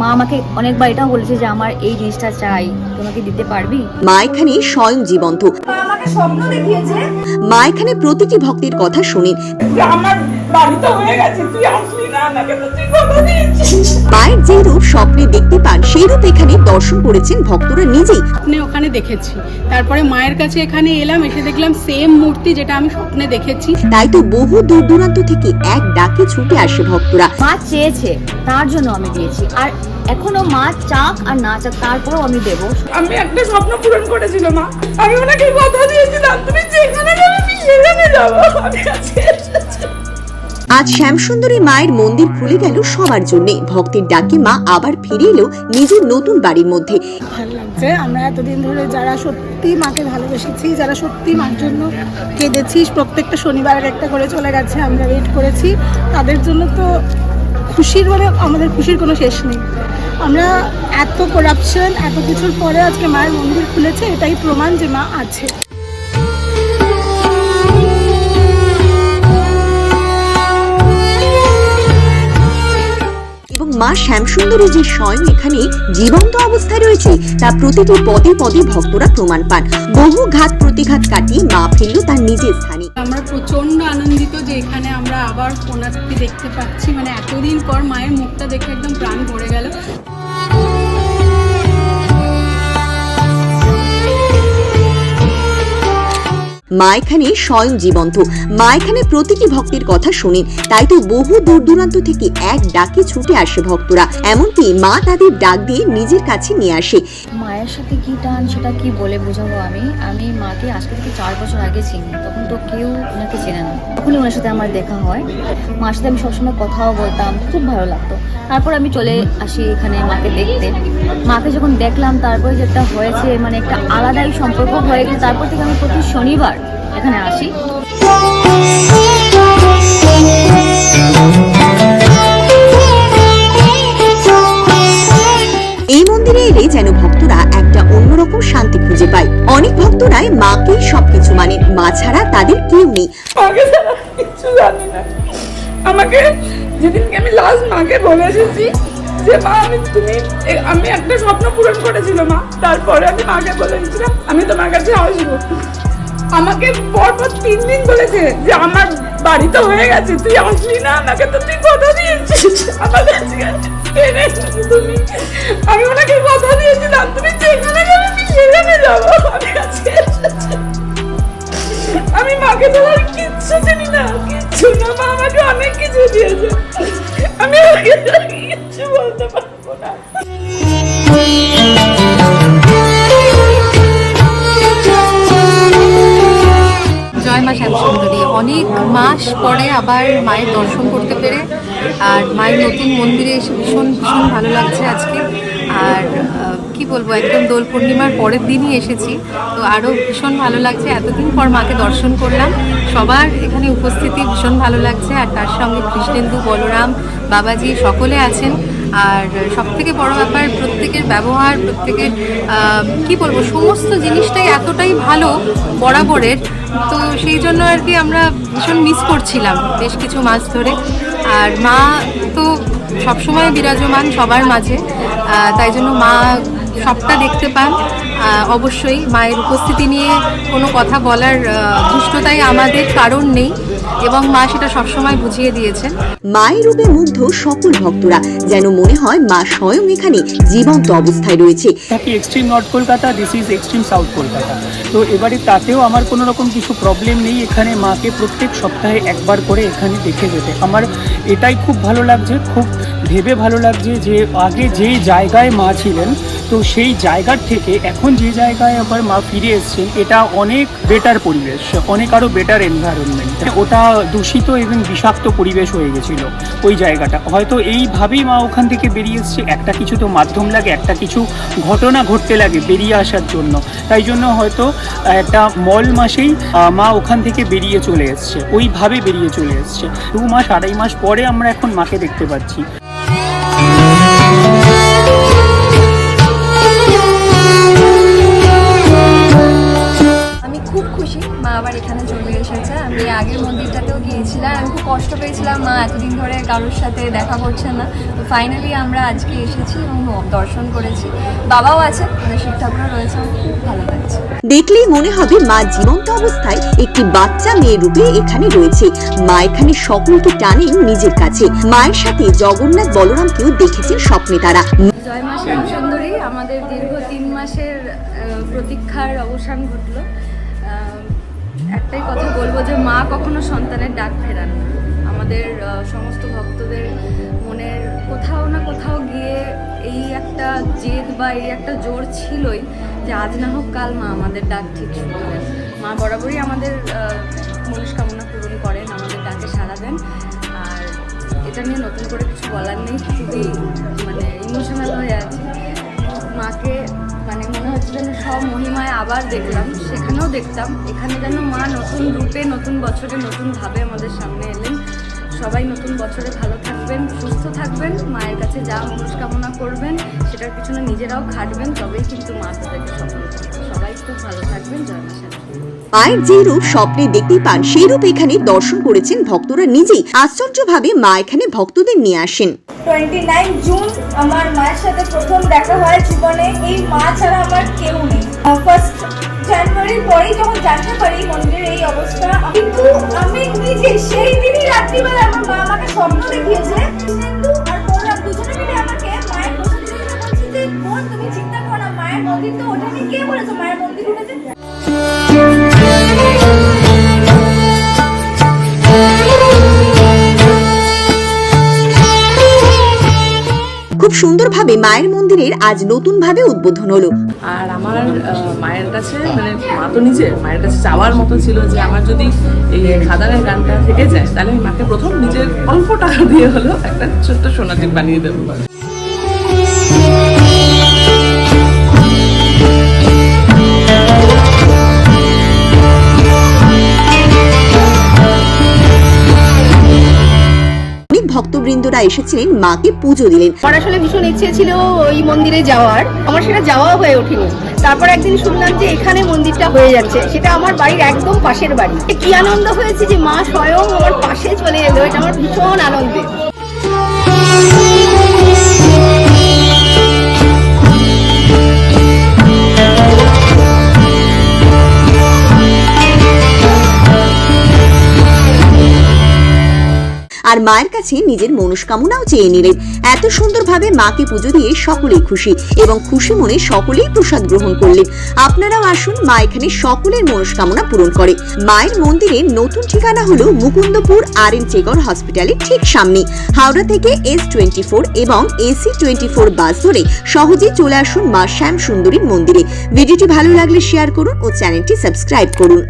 মা আমাকে অনেকবার এটাও বলেছে যে আমার এই জিনিসটা চাই। তোমাকে দিতে পারবি? মা এখানে স্বয়ং জীবন্ত। আমাকে স্বপ্ন দেখিয়েছে। মা এখানে প্রতিটি ভক্তির কথা শুনি আমার বাড়িতে হয়ে গেছে তুই মায়ের যে রূপ স্বপ্নে দেখতে পান সেই রূপ এখানে দর্শন করেছেন ভক্তরা নিজেই। স্বপ্নে ওখানে দেখেছি। তারপরে মায়ের কাছে এখানে এলাম এসে দেখলাম সেম মূর্তি যেটা আমি স্বপ্নে দেখেছি। তাই তো বহু দূর দূরান্ত থেকে এক ডাকে ছুটে আসে ভক্তরা। মা চেয়েছে তার জন্য আমি দিয়েছি। আর এখনও মা চাক আর না চাক তারপরেও আমি দেবো। আমি একটা স্বপ্ন পূরণ করেছিল মা। আমি ওনাকে কথা দিয়েছিলাম তুমি যেখানে যাবে আমি সেখানে যাব। আমি আজকে। আজ শ্যামসুন্দরী মায়ের মন্দির খুলে গেল সবার জন্য। ভক্তের ডাকে মা আবার ফিরে এলো নিজের নতুন বাড়ির মধ্যে। ভালো লাগছে। আমরা এতদিন ধরে যারা সত্যি মাকে ভালোবেসেছি, যারা সত্যি মার জন্য কেঁদেছি, প্রত্যেকটা শনিবারের একটা করে চলে গেছে, আমরা ওয়েট করেছি, তাদের জন্য তো খুশির মানে আমাদের খুশির কোনো শেষ নেই। আমরা এত করাপশন এত কিছুর পরে আজকে মায়ের মন্দির খুলেছে, এটাই প্রমাণ যে মা আছে। মা শ্যামসুন্দরী যে স্বয়ং এখানে জীবন্ত অবস্থায় রয়েছে, তা প্রতিটি পদে পদে ভক্তরা প্রমাণ পান। বহু ঘাত প্রতিঘাত কাটিয়ে মা ফিরল তার নিজের স্থানে। আমরা প্রচণ্ড আনন্দিত যে এখানে আমরা আবার কোনাকে দেখতে পাচ্ছি। মানে এতদিন পর মায়ের মুখটা দেখে একদম প্রাণ ভরে গেল। মা এখানে স্বয়ং জীবন্ত মা এখানে প্রতিটি ভক্তের কথা শোনেন। তাই তো বহু দূর দূরান্ত থেকে এক ডাকে ছুটে আসে ভক্তরা। এমনকি মা তাদের ডাক দিয়ে নিজের কাছে নিয়ে আসে। মায়ের সাথে কি টান, সেটা কি বলে বোঝাবো আমি? আমি মাকে আজকে থেকে চার বছর আগে চিনি, তখন তো কেউ ওনাকে চেনে না। তখনই ওনার সাথে আমার দেখা হয়। মার সাথে আমি সবসময় কথাও বলতাম, খুব ভালো লাগতো। তারপর আমি চলে আসি এখানে মাকে দেখতে। মাকে যখন দেখলাম, তারপরে যেটা হয়েছে মানে একটা আলাদাই সম্পর্ক হয়ে গেছে। তারপর থেকে আমি প্রতি শনিবার এখানে আসি। এই মন্দিরে এলে যেন ভক্তরা একটা অন্যরকম শান্তি খুঁজে পায়। অনেক ভক্তরাই মাকেই সবকিছু মানেন মা ছাড়া তাদের কেউ নেই। মাকে জানি না। আমাকে যেদিনকে আমি লাস্ট মাকে বলে এসেছি যে মা আমি তুমি আমি একটা স্বপ্ন পূরণ করেছিল মা তারপরে আমি মাকে বলে দিয়েছিলাম আমি তোমার কাছে আসব। আমাকে পরপর তিন দিন বলেছে যে আমার বাড়িতে হয়ে গেছে, তুই আসলি না, আমাকে তো তুই কথা দিয়েছিস। আমার কাছে আমি ওনাকে কথা দিয়েছিলাম, তুমি আবার মায়ের দর্শন করতে পেরে, আর মায়ের নতুন মন্দিরে এসে ভীষণ ভীষণ ভালো লাগছে আজকে। আর কি বলব, একদম দোল পূর্ণিমার পরের দিনই এসেছি। তো আরও ভীষণ ভালো লাগছে। এতদিন পর মাকে দর্শন করলাম। সবার এখানে উপস্থিতি ভীষণ ভালো লাগছে। আর তার সঙ্গে কৃষ্ণেন্দু, বলরাম, বাবাজি সকলে আছেন। আর সব থেকে বড় ব্যাপার, প্রত্যেকের ব্যবহার, প্রত্যেকের কি বলব, সমস্ত জিনিসটাই এতটাই ভালো বরাবরের তো সেই জন্য আর কি আমরা ভীষণ মিস করছিলাম বেশ কিছু মাছ ধরে। আর মা তো সবসময় বিরাজমান সবার মাঝে তাই জন্য মা সবটা দেখতে পান। অবশ্যই মায়ের উপস্থিতি নিয়ে কোনো কথা বলার দুষ্টতাই আমাদের কারণ নেই। এবং মা সেটা সবসময় বুঝিয়ে দিয়েছেন। মায়ের রূপে মুগ্ধ সকল ভক্তরা যেন মনে হয় মা স্বয়ং এখানে জীবন্ত অবস্থায় রয়েছে। থাকি extreme north Kolkata this is extreme south Kolkata. তো এবারে তাতেও আমার কোনো রকম কিছু প্রবলেম নেই এখানে মাকে প্রত্যেক সপ্তাহে একবার করে এখানে দেখে যেতে। আমার এটাই খুব ভালো লাগছে খুব ভেবে ভালো লাগছে যে আগে যে জায়গায় মা ছিলেন তো সেই জায়গার থেকে এখন যে জায়গায় আবার মা ফিরে এসছেন, এটা অনেক বেটার পরিবেশ, অনেক আরও বেটার এনভায়রনমেন্ট ওটা দূষিত এবং বিষাক্ত পরিবেশ হয়ে গেছিল ওই জায়গাটা। হয়তো এইভাবেই মা ওখান থেকে বেরিয়ে এসছে। একটা কিছু তো মাধ্যম লাগে, একটা কিছু ঘটনা ঘটতে লাগে বেরিয়ে আসার জন্য। তাই জন্য হয়তো একটা মল মাসেই মা ওখান থেকে বেরিয়ে চলে এসছে। ওইভাবে বেরিয়ে চলে এসছে। দু মাস, আড়াই মাস পরে আমরা এখন মাকে দেখতে পাচ্ছি। মা আবার এখানে চলে এসেছে। আমি আগের মন্দিরটাতেও গিয়েছিলাম। আমি খুব কষ্ট পেয়েছিলাম মা এতদিন ধরে কারোর সাথে দেখা করছে না। তো ফাইনালি আমরা আজকে এসেছি এবং দর্শন করেছি। বাবাও আছে শিব ঠাকুরও রয়েছে খুব ভালো লাগছে। দেখলেই মনে হবে মা জীবন্ত অবস্থায় একটি বাচ্চা মেয়ে রূপে এখানে রয়েছে। মা এখানে সকলকে টানেন নিজের কাছে। মায়ের সাথে জগন্নাথ বলরামকেও দেখেছেন স্বপ্নে তারা। জয় মা সুন্দরী আমাদের দীর্ঘ তিন মাসের প্রতীক্ষার অবসান ঘটল। একটাই কথা বলব যে মা কখনো সন্তানের ডাক ফেরান না। আমাদের সমস্ত ভক্তদের মনের কোথাও না কোথাও গিয়ে এই একটা জেদ বা এই একটা জোর ছিলই যে আজ না হোক কাল মা আমাদের ডাক ঠিক শুনবেন মা বরাবরই আমাদের মনস্কামনা পূরণ করেন, আমাদের ডাকে সাড়া দেন। আর এটা নিয়ে নতুন করে কিছু বলার নেই খুবই মানে ইমোশনাল হয়ে আছি। মাকে মানে মনে হচ্ছে যেন সব মহিমায় আবার দেখলাম, সেখানেও দেখতাম। এখানে যেন মা নতুন রূপে, নতুন বছরে নতুনভাবে আমাদের সামনে এলেন। সবাই নতুন বছরে ভালো থাকবেন, সুস্থ থাকবেন, মায়ের কাছে যা মনস্কামনা করবেন, সেটার পিছনে নিজেরাও খাটবেন, তবেই কিন্তু মা তাদেরকে সফল সবাই খুব ভালো থাকবেন, জয় মা শারদা। মায়ের যে রূপ স্বপ্নে দেখতে পান, সেই রূপ এখানে দর্শন করেছেন ভক্তরা নিজেই। আশ্চর্যভাবে মা এখানে ভক্তদের নিয়ে আসেন। টোয়েন্টি নাইন জুন আমার মায়ের সাথে প্রথম দেখা হয় জীবনে। এই মা ছাড়া আমার কেউ নেই। ফার্স্ট জানুয়ারির পরেই যখন জানতে পারি মন্দিরের এই অবস্থা, কিন্তু আমি নিজে সেই দিনই রাত্রিবেলা আমার মা আমাকে স্বপ্ন দেখিয়েছে। মায়ের মন্দির তো ওঠেনি। কে বলেছে মায়ের মন্দির উঠেছে? খুব সুন্দরভাবে মায়ের মন্দিরের আজ নতুন ভাবে উদ্বোধন হলো। আর আমার মায়ের কাছে মানে মা তো নিজে, মায়ের কাছে চাওয়ার মতো ছিল যে আমার যদি এই খাদানের গানটা থেকে যায়, তাহলে আমি মাকে প্রথম নিজের অল্প টাকা দিয়ে হলো একটা ছোট্ট সোনাটিপ বানিয়ে দেবো। ভক্তবৃন্দরা এসেছিলেন, মাকে পুজো দিলেন। আমার আসলে ভীষণ ইচ্ছে ছিল ওই মন্দিরে যাওয়ার। আমার সেটা যাওয়া হয়ে ওঠেনি। তারপর একদিন শুনলাম যে এখানে মন্দিরটা হয়ে যাচ্ছে। সেটা আমার বাড়ির একদম পাশের বাড়ি। কি আনন্দ হয়েছে যে মা স্বয়ং আমার পাশে চলে এলো। এটা আমার ভীষণ আনন্দের। আর মায়ের কাছে নিজের মনস্কামনাও চেয়ে নিলেন। এত সুন্দরভাবে মাকে পুজো দিয়ে সকলেই খুশি এবং খুশি মনে সকলেই প্রসাদ গ্রহণ করলেন। আপনারাও আসুন, মা এখানে সকলের মনস্কামনা পূরণ করে। মায়ের মন্দিরের নতুন ঠিকানা হলো মুকুন্দপুর আর এন চেগর হসপিটালের ঠিক সামনে। হাওড়া থেকে এস টোয়েন্টি ফোর এবং এসি টোয়েন্টি ফোর বাস ধরে সহজেই চলে আসুন মা শ্যাম সুন্দরীর মন্দিরে। ভিডিওটি ভালো লাগলে শেয়ার করুন ও চ্যানেলটি সাবস্ক্রাইব করুন।